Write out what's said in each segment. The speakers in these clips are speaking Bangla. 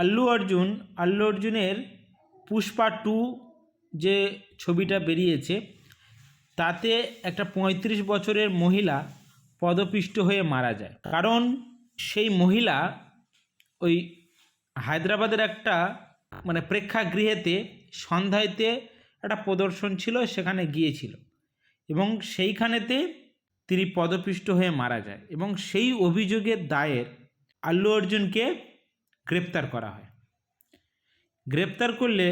আল্লু অর্জুন, আল্লু অর্জুনের পুষ্পা টু যে ছবিটা বেরিয়েছে, তাতে একটা পঁয়ত্রিশ বছরের মহিলা পদপিষ্ট হয়ে মারা যায়। কারণ সেই মহিলা ওই হায়দ্রাবাদের একটা মানে প্রেক্ষাগৃহেতে সন্ধ্যায়তে একটা প্রদর্শন ছিল, সেখানে গিয়েছিল এবং সেইখানেতে তিনি পদপিষ্ট হয়ে মারা যায় এবং সেই অভিযোগের দায়ের আল্লু অর্জুনকে গ্রেপ্তার করা হয়। গ্রেপ্তার করলে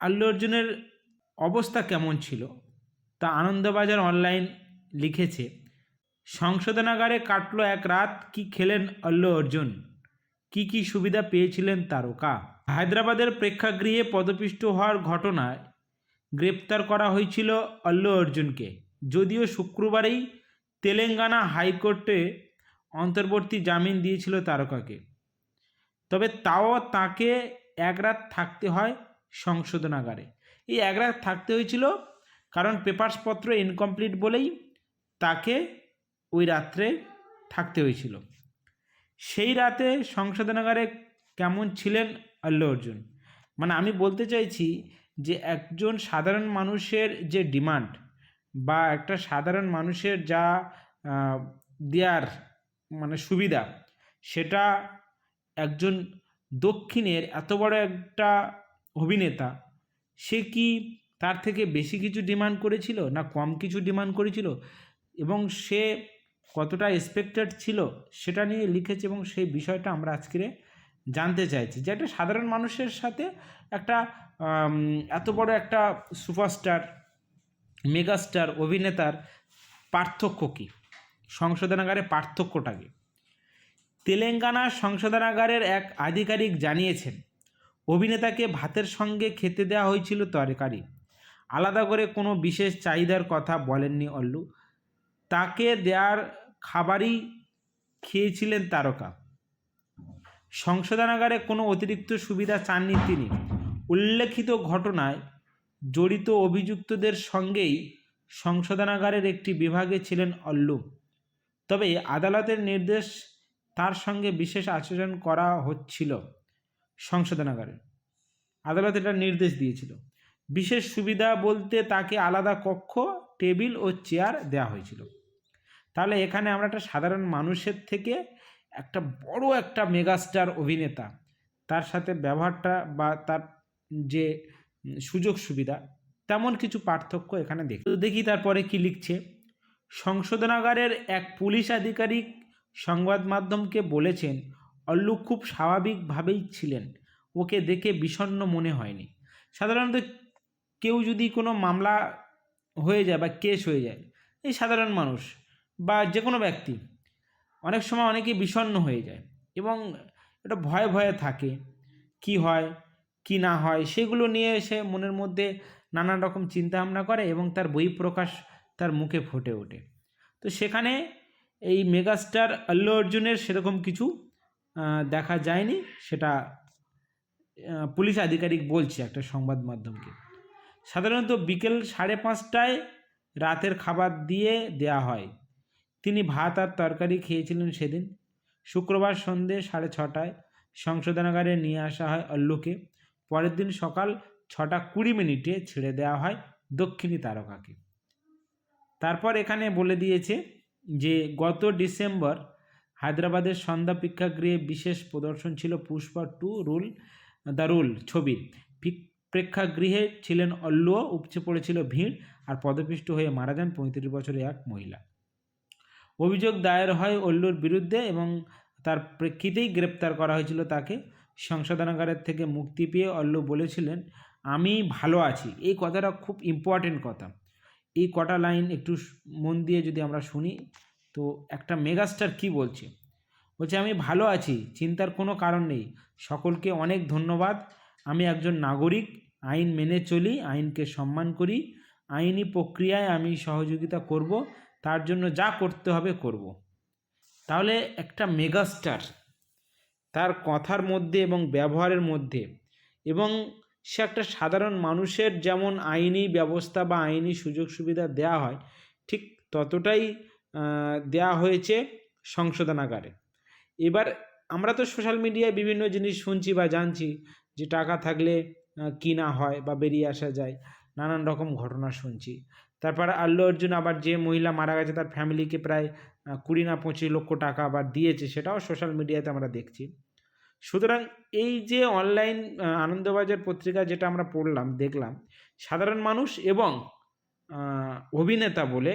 আল্লু অর্জুনের অবস্থা কেমন ছিল? তা আনন্দবাজার অনলাইন লিখেছে, সংশোধনাগারে কাটলো এক রাত, কি খেলেন আল্লু অর্জুন? কি কি সুবিধা পেয়েছিলেন তারকা? হায়দ্রাবাদের প্রেক্ষাগৃহে পদপিষ্ট হওয়ার ঘটনায় গ্রেপ্তার করা হয়েছিল আল্লু অর্জুনকে। যদিও শুক্রবারেই তেলেঙ্গানা হাইকোর্টে অন্তর্বর্তী জামিন দিয়েছিল তারকাকে। তবে তাও তাকে এক রাত থাকতে হয় সংশোধনাগারে এই এক রাত থাকতে হয়েছিল কারণ পেপারসপত্র ইনকমপ্লিট বলেই তাকে ওই রাত্রে থাকতে হয়েছিল। সেই রাতে সংশোধনাগারে কেমন ছিলেন আল্লু অর্জুন? মানে আমি বলতে চাইছি যে একজন সাধারণ মানুষের যে ডিমান্ড বা একটা সাধারণ মানুষের যা দেয়ার মানে সুবিধা সেটা একজন দক্ষিণের এত বড় একটা অভিনেতা, সে কি তার থেকে বেশি কিছু ডিমান্ড করেছিল না কম কিছু ডিমান্ড করেছিল? এবং সে কতটা এক্সপেক্টেড ছিল সেটা নিয়ে লিখেছে এবং সেই বিষয়টা আমরা আজকে জানতে চাইছি যে একটা সাধারণ মানুষের সাথে একটা এত বড় একটা সুপারস্টার মেগাস্টার অভিনেতার পার্থক্য কী? সংশোধনাগারে পার্থক্যটা কী? তেলেঙ্গানা সংশোধনাগারের এক আধিকারিক জানিয়েছেন, অভিনেতাকে ভাতের সঙ্গে খেতে দেওয়া হয়েছিল তরকারি। আলাদা করে কোনো বিশেষ চাহিদার কথা বলেননি অল্লু। তাকে দেওয়ার খাবারই খেয়েছিলেন তারকা। সংশোধনাগারে কোনো অতিরিক্ত সুবিধা চাননি তিনি। উল্লেখিত ঘটনায় জড়িত অভিযুক্তদের সঙ্গেই সংশোধনাগারের একটি বিভাগে ছিলেন অল্লু। তবে আদালতের নির্দেশ তার সঙ্গে বিশেষ আচরণ করা হচ্ছিল সংশোধনাগারে। আদালত এটা নির্দেশ দিয়েছিল। বিশেষ সুবিধা বলতে তাকে আলাদা কক্ষ, টেবিল ও চেয়ার দেওয়া হয়েছিল। তাহলে এখানে আমরা একটা সাধারণ মানুষের থেকে একটা বড় একটা মেগাস্টার অভিনেতা, তার সাথে ব্যবহারটা বা তার যে সুযোগ সুবিধা, তেমন কিছু পার্থক্য এখানে দেখি। তো দেখি তারপরে কি লিখছে। সংশোধনাগারের এক পুলিশ আধিকারিক সংবাদ মাধ্যমকে বলেছেন, অল্লু খুব স্বাভাবিকভাবেই ছিলেন। ওকে দেখে বিষণ্ণ মনে হয়নি। সাধারণত কেউ যদি কোনো মামলা হয়ে যায় বা কেস হয়ে যায়, এই সাধারণ মানুষ বা যে কোনো ব্যক্তি, অনেক সময় অনেকেই বিষণ্ণ হয়ে যায় এবং এটা ভয়ে ভয়ে থাকে। কি হয়, কি না হয়, সেগুলো নিয়ে সে মনের মধ্যে নানান রকম চিন্তা ভাবনা করে এবং তার বই প্রকাশ তার মুখে ফুটে ওঠে। তো সেখানে এই মেগাস্টার আল্লু অর্জুনের সেরকম কিছু দেখা যায়নি, সেটা পুলিশ আধিকারিক বলছে একটা সংবাদ মাধ্যমকে। সাধারণত বিকেল সাড়ে পাঁচটায় রাতের খাবার দিয়ে দেয়া হয়। তিনি ভাত আর তরকারি খেয়েছিলেন সেদিন। শুক্রবার সন্ধে সাড়ে ছটায় সংশোধনাগারে নিয়ে আসা হয় অল্লুকে পরের দিন সকাল ছটা কুড়ি মিনিটে ছেড়ে দেওয়া হয় দক্ষিণী তারকাকে। তারপর এখানে বলে দিয়েছে যে গত ডিসেম্বর হায়দ্রাবাদের সন্ধ্যা প্রেক্ষাগৃহে বিশেষ প্রদর্শন ছিল Pushpa two rule, the rule ছবি। প্রেক্ষাগৃহে ছিলেন অল্লুও উপচে পড়েছিল ভিড় আর পদপিষ্ট হয়ে মারা যান পঁয়ত্রিশ বছরের এক মহিলা। অভিযোগ দায়ের হয় অল্লুর বিরুদ্ধে এবং তার প্রেক্ষিতেই গ্রেপ্তার করা হয়েছিল তাকে। সংশোধনাগারের থেকে মুক্তি পেয়ে অল্লু বলেছিলেন, আমি ভালো আছি। এই কথাটা খুব ইম্পর্টেন্ট কথা। এই কটা লাইন একটু মন দিয়ে যদি আমরা শুনি, তো একটা মেগাস্টার কি বলছে? বলছে, আমি ভালো আছি, চিন্তার কোনো কারণ নেই। সকলকে অনেক ধন্যবাদ। আমি একজন নাগরিক। আইন মেনে চলি, আইনকে সম্মান করি। আইনি প্রক্রিয়ায় আমি সহযোগিতা করব। তার জন্য যা করতে হবে, করব। তাহলে একটা মেগাস্টার তার কথার মধ্যে এবং ব্যবহারের মধ্যে এবং সে একটা সাধারণ মানুষের যেমন আইনি ব্যবস্থা বা আইনি সুযোগ সুবিধা দেওয়া হয়, ঠিক ততটাই দেওয়া হয়েছে সংশোধনাগারে এবার আমরা তো সোশ্যাল মিডিয়ায় বিভিন্ন জিনিস শুনছি বা জানছি যে টাকা থাকলে কিনা হয় বা বেরিয়ে আসা যায়, নানান রকম ঘটনা শুনছি। তারপর আল্লু অর্জুন আবার যে মহিলা মারা গেছে তার ফ্যামিলিকে প্রায় কুড়ি না পঁচিশ লক্ষ টাকা আবার দিয়েছে, সেটাও সোশ্যাল মিডিয়াতে আমরা দেখছি। সুতরাং এই যে অনলাইন আনন্দবাজার পত্রিকা যেটা আমরা পড়লাম, দেখলাম, সাধারণ মানুষ এবং অভিনেতা বলে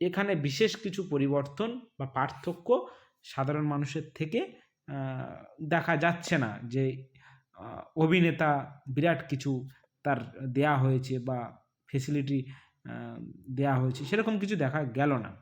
এখানে বিশেষ কিছু পরিবর্তন বা পার্থক্য সাধারণ মানুষের থেকে দেখা যাচ্ছে না যে অভিনেতা বিরাট কিছু তার দেয়া হয়েছে বা ফেসিলিটি দেয়া হয়েছে, সেরকম কিছু দেখা গেল না।